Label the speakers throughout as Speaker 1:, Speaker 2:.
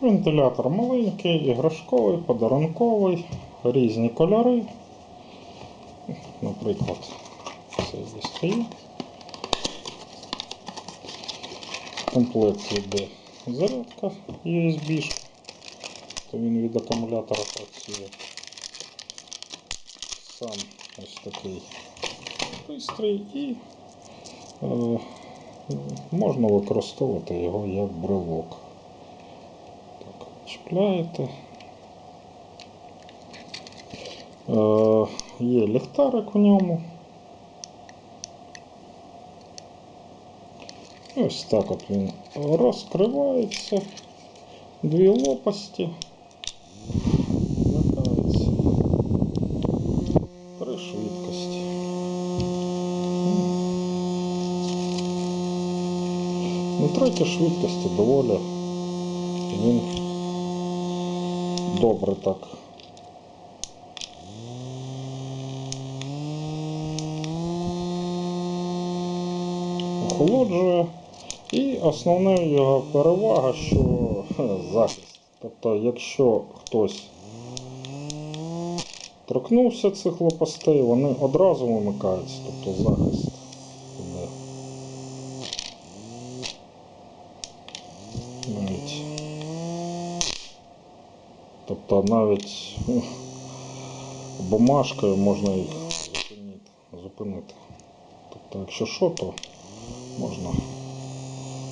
Speaker 1: Вентилятор маленький, іграшковий, подарунковий, різні кольори. Наприклад, цей зі стоїть. В комплекті йде зарядка USB, то він від акумулятора працює. Сам ось такий пристрій і е, можна використовувати його як брелок. Так, чіпляєте. Е, є ліхтарик у ньому. Ось так от він розкривається. Дві лопасті. Вмикається. Три швидкості. На третій швидкості доволі він добре так. Охолоджує. І основна його перевага, що захист. Тобто, якщо хтось торкнувся цих лопастей, вони одразу вимикаються, тобто захист. іде. Навіть. Тобто навіть ну, бумажкою можна їх зупинити. зупинити. Тобто, якщо що, то можна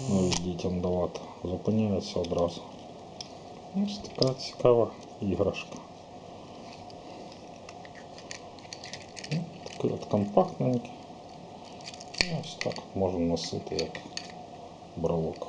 Speaker 1: навіть дітям давати. Зупиняється одразу. Ось така цікава іграшка. Ну, Такий от компактненький. Ось так можна носити як брелок.